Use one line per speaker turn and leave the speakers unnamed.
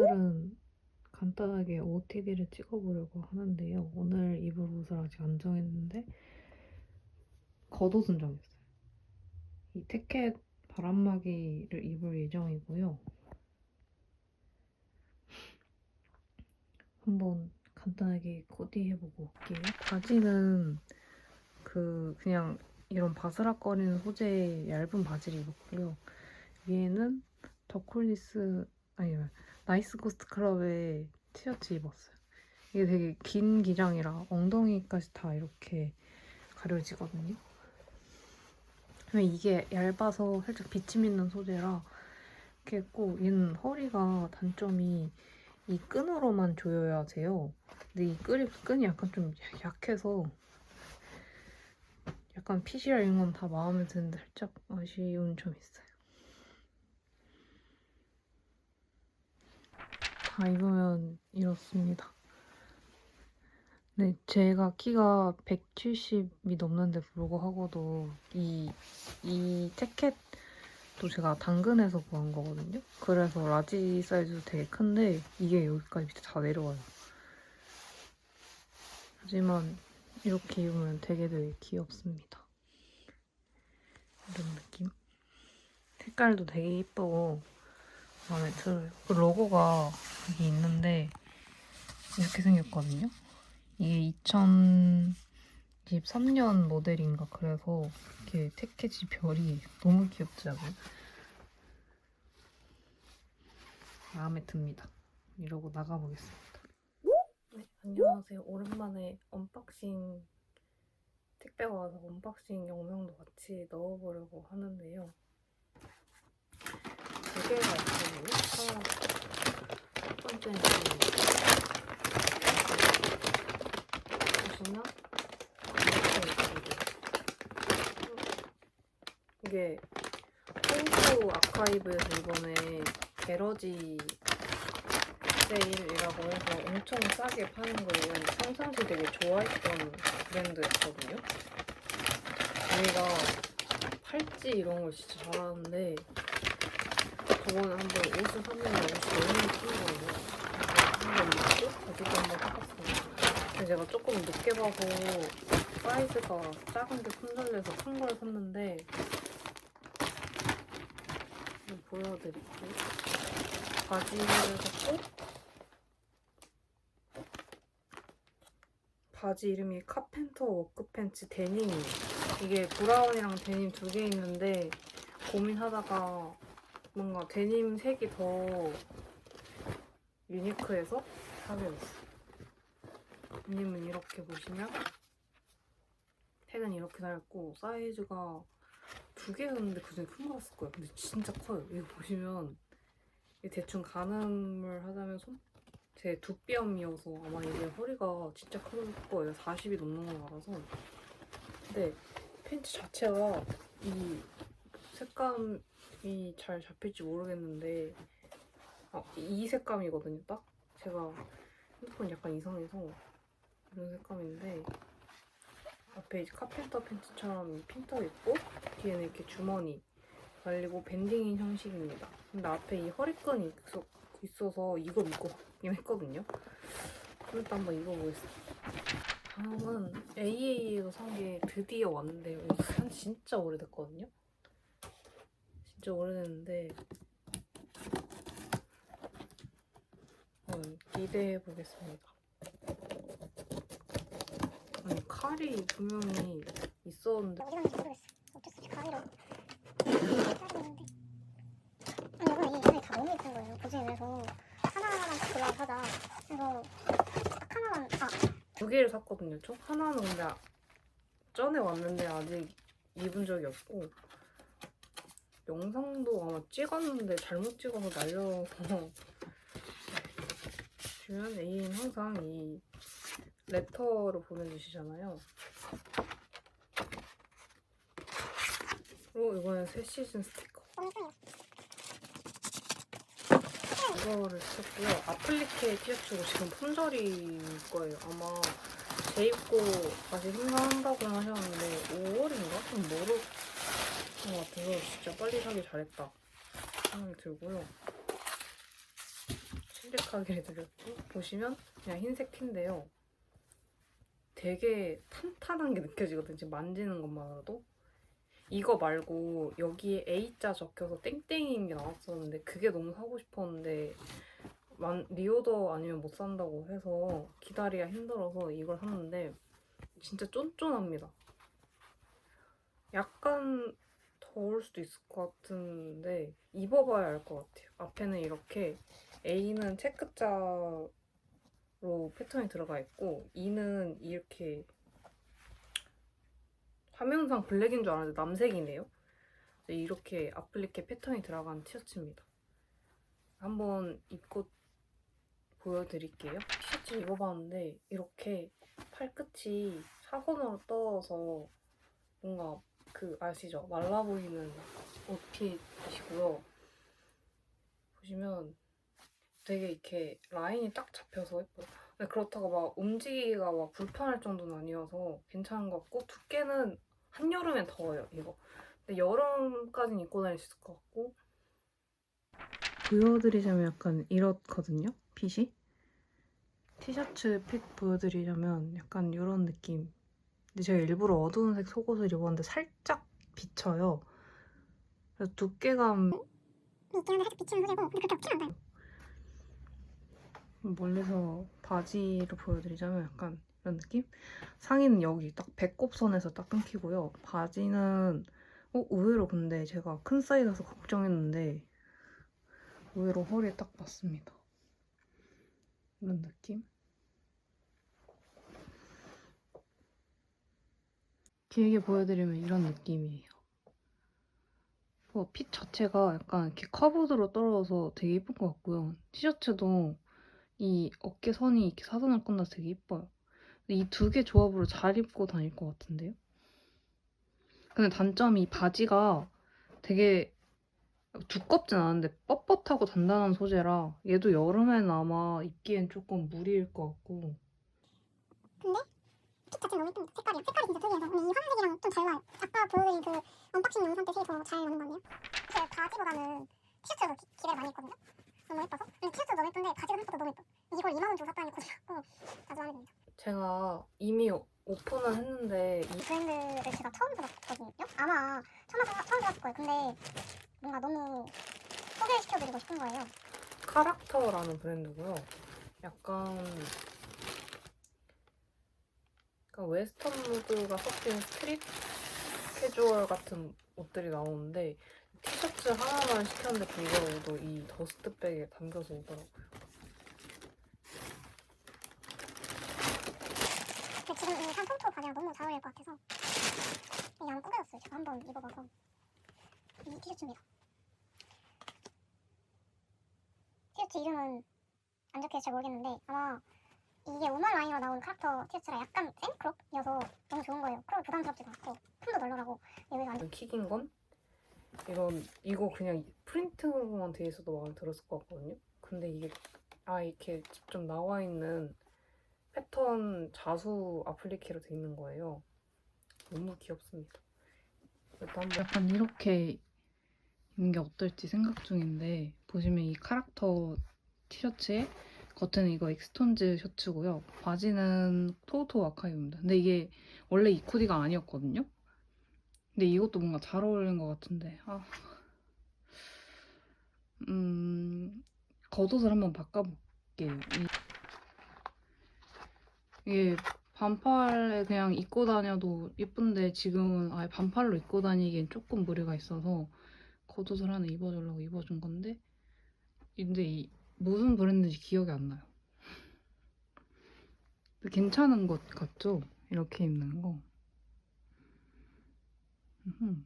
오늘은 간단하게 OOTD를 찍어보려고 하는데요. 오늘 입을 옷을 아직 안 정했는데 겉옷은 정했어요. 이 태켓 바람막이를 입을 예정이고요. 한번 간단하게 코디해보고 올게요. 바지는 그 그냥 이런 바스락거리는 소재의 얇은 바지를 입었고요. 위에는 더콜리스 아니 나이스 코스트 클럽의 티셔츠 입었어요. 이게 되게 긴 기장이라 엉덩이까지 다 이렇게 가려지거든요. 근데 이게 얇아서 살짝 비침 있는 소재라 이렇게 했고 얘는 허리가 단점이 이 끈으로만 조여야 돼요. 근데 이 끈이, 끈이 약간 좀 약해서 약간 핏이랑 이런 건 다 마음에 드는데 살짝 아쉬운 점이 있어요. 다 입으면 이렇습니다. 네, 제가 키가 170이 넘는데 불구하고도 이, 이 태켓도 제가 당근에서 구한 거거든요. 그래서 라지 사이즈도 되게 큰데 이게 여기까지 밑에 다 내려와요. 하지만 이렇게 입으면 되게 되게 귀엽습니다. 이런 느낌? 색깔도 되게 예쁘고 마음에 들어요. 그 로고가 여기 있는데 이렇게 생겼거든요. 이게 2023년 모델인가 그래서 이렇게 태켓이 별이 너무 귀엽지 않아요? 마음에 듭니다. 이러고 나가보겠습니다. 네, 안녕하세요. 오랜만에 언박싱 택배가 와서 언박싱 영상도 같이 넣어보려고 하는데요. 두 개가. 하나, 첫 번째는 보시면 이게 홈프 아카이브에서 이번에 게러지 세일이라고 해서 엄청 싸게 파는 거예요. 평상시 되게 좋아했던 브랜드였거든요. 저희가 팔찌 이런 걸 진짜 잘하는데 저번에 한번 옷을 샀는데 옷이 너무 예쁜 거예요. 한번 입고 바지도 한번 사봤어요. 근데 제가 조금 늦게 봐서 사이즈가 작은 게 품절돼서 큰 걸 샀는데 보여드릴게요. 바지를 샀고 바지 이름이 카펜터 워크 팬츠 데님이에요. 이게 브라운이랑 데님 두 개 있는데 고민하다가 뭔가 데님 색이 더 유니크해서 됐어요. 데님은 이렇게 보시면 색은 이렇게 달고 사이즈가 두 개였는데 그중에 큰거 샀을 거예요. 근데 진짜 커요. 이거 보시면 대충 가늠을 하자면 손, 제 두뼘이어서 아마 이게 허리가 진짜 클 거예요. 40이 넘는 건 알아서. 근데 팬츠 자체가 이 색감 이 잘 잡힐지 모르겠는데 아, 이 색감이거든요, 딱. 제가 핸드폰 약간 이상해서 이런 색감인데 앞에 이제 카펜터 팬츠처럼 핀터 있고 뒤에는 이렇게 주머니 달리고 밴딩인 형식입니다. 근데 앞에 이 허리끈이 있어, 있어서 이거 입고 가긴 했거든요. 일단 한번 입어보겠습니다. 다음은 AA에서 산 게 드디어 왔는데요. 이거 산 진짜 오래됐거든요. 진짜 오래됐는데 한번 기대해 보겠습니다. 아니 칼이 분명히 있었는데
어디 갔는지 모르겠어. 어쩔 수 없이 가위로 자르는데. 아니 이거는 이 안에 다 너무 예쁜 거예요. 보증 그래서 하나만 딱 골라 사자. 그래서 딱 하나만
아두 개를 샀거든요. 저 하나는 근데 아- 전에 왔는데 아직 입은 적이 없고 영상도 아마 찍었는데 잘못 찍어서 날려서 주변 애인 항상 이 레터를 보내주시잖아요. 그리고 이거는 새 시즌 스티커. 이거를 썼고요. 아플리케 티셔츠고 지금 품절일 거예요. 아마 재입고 다시 생산한다고 하셨는데 5월인가? 좀 모르 는것 같아서 진짜 빨리 사기 잘했다 생각이 들고요. 생각하게 되겠고 보시면 그냥 흰색 티인데요. 되게 탄탄한 게 느껴지거든요. 지금 만지는 것만으로도. 이거 말고 여기에 A자 적혀서 땡땡인 게 나왔었는데 그게 너무 사고 싶었는데 만- 리오더 아니면 못 산다고 해서 기다리기가 힘들어서 이걸 샀는데 진짜 쫀쫀합니다. 약간 더울 수도 있을 것 같은데 입어봐야 알 것 같아요. 앞에는 이렇게 A는 체크자로 패턴이 들어가 있고 E는 이렇게 화면상 블랙인 줄 알았는데 남색이네요. 이렇게 아플리케 패턴이 들어간 티셔츠입니다. 한번 입고 보여드릴게요. 티셔츠 입어봤는데 이렇게 팔끝이 사선으로 떨어서 뭔가 그 아시죠? 말라 보이는 옷핏이고요. 보시면 되게 이렇게 라인이 딱 잡혀서 예뻐요. 근데 그렇다고 막 움직이기가 막 불편할 정도는 아니어서 괜찮은 것 같고 두께는 한여름엔 더워요 이거. 근데 여름까지는 입고 다닐 수 있을 것 같고 보여드리자면 약간 이렇거든요 핏이 티셔츠 핏 보여드리자면 약간 이런 느낌 근데 제가 일부러 어두운 색 속옷을 입었는데 살짝 비쳐요 그래서 두께감
한데 살짝 비치는 소재고 근데 그렇게 안 나요.
멀리서 바지를 보여드리자면 약간 이런 느낌? 상의는 여기 딱 배꼽선에서 딱 끊기고요. 바지는 어, 의외로 근데 제가 큰 사이즈라서 걱정했는데 의외로 허리에 딱 맞습니다. 이런 느낌? 길게 보여드리면 이런 느낌이에요. 어, 핏 자체가 약간 이렇게 커브드로 떨어져서 되게 예쁜 것 같고요. 티셔츠도 이 어깨 선이 이렇게 사선을 건너서 되게 예뻐요. 이 두 개 조합으로 잘 입고 다닐 것 같은데요? 근데 단점이 바지가 되게 두껍진 않은데 뻣뻣하고 단단한 소재라 얘도 여름에는 아마 입기엔 조금 무리일 것 같고
핏 자체는 너무 예쁩니다. 색깔이 색깔 좀잘 나요. 아까 보여드린 그 언박싱 영상 때 색이 더 잘 나는 것 같네요. 제 바지보다는 티셔츠가 기, 기대를 많이 했거든요. 너무 예뻐서. 근데 티셔츠 너무 예쁜데 바지가 생각보다 너무 예뻐. 이걸 2만 원 주고 샀다는 게 고생하고 아주 마음에 듭니다.
제가 이미 오픈은 했는데
이 브랜드를 제가 처음 들었거든요. 아마 처음, 사- 처음 들었을 거예요. 근데 뭔가 너무 소개시켜드리고 싶은 거예요.
카락터라는 브랜드고요. 약간 약간 웨스턴 무드가 섞인 스트릿 캐주얼 같은 옷들이 나오는데 티셔츠 하나만 시켰는데 불구하고도 이 더스트백에 담겨서 오더라고요.
근데 지금 이 산통토 바지랑 너무 잘 어울릴 것 같아서 이게 안 꾸겨졌어요. 제가 한번 입어봐서 이 티셔츠입니다. 티셔츠 이름은 안 적혀서 잘 모르겠는데 아마 이게 오말 라인으로 나온 카락터 티셔츠라 약간 센 크롭이어서 너무 좋은 거예요. 크롭 부담스럽지도 않고 품도 널널하고 여기서 완전
킥인 건 이런 이거 그냥 프린트로만 돼 있어도 마음에 들었을 것 같거든요. 근데 이게 아 이렇게 직접 나와 있는 패턴 자수 아플리케로 돼 있는 거예요. 너무 귀엽습니다. 일단 한번 약간 이렇게 입는 게 어떨지 생각 중인데 보시면 이 카락터 티셔츠에 겉에는 이거 엑스톤즈 셔츠고요. 바지는 토우토 아카이브입니다. 근데 이게 원래 이 코디가 아니었거든요. 근데 이것도 뭔가 잘 어울리는 것 같은데 아. 음 겉옷을 한번 바꿔볼게요. 이, 이게 반팔에 그냥 입고 다녀도 예쁜데 지금은 아예 반팔로 입고 다니기엔 조금 무리가 있어서 겉옷을 하나 입어주려고 입어준 건데 근데 이 무슨 브랜드인지 기억이 안 나요. 괜찮은 것 같죠? 이렇게 입는 거. 음흠.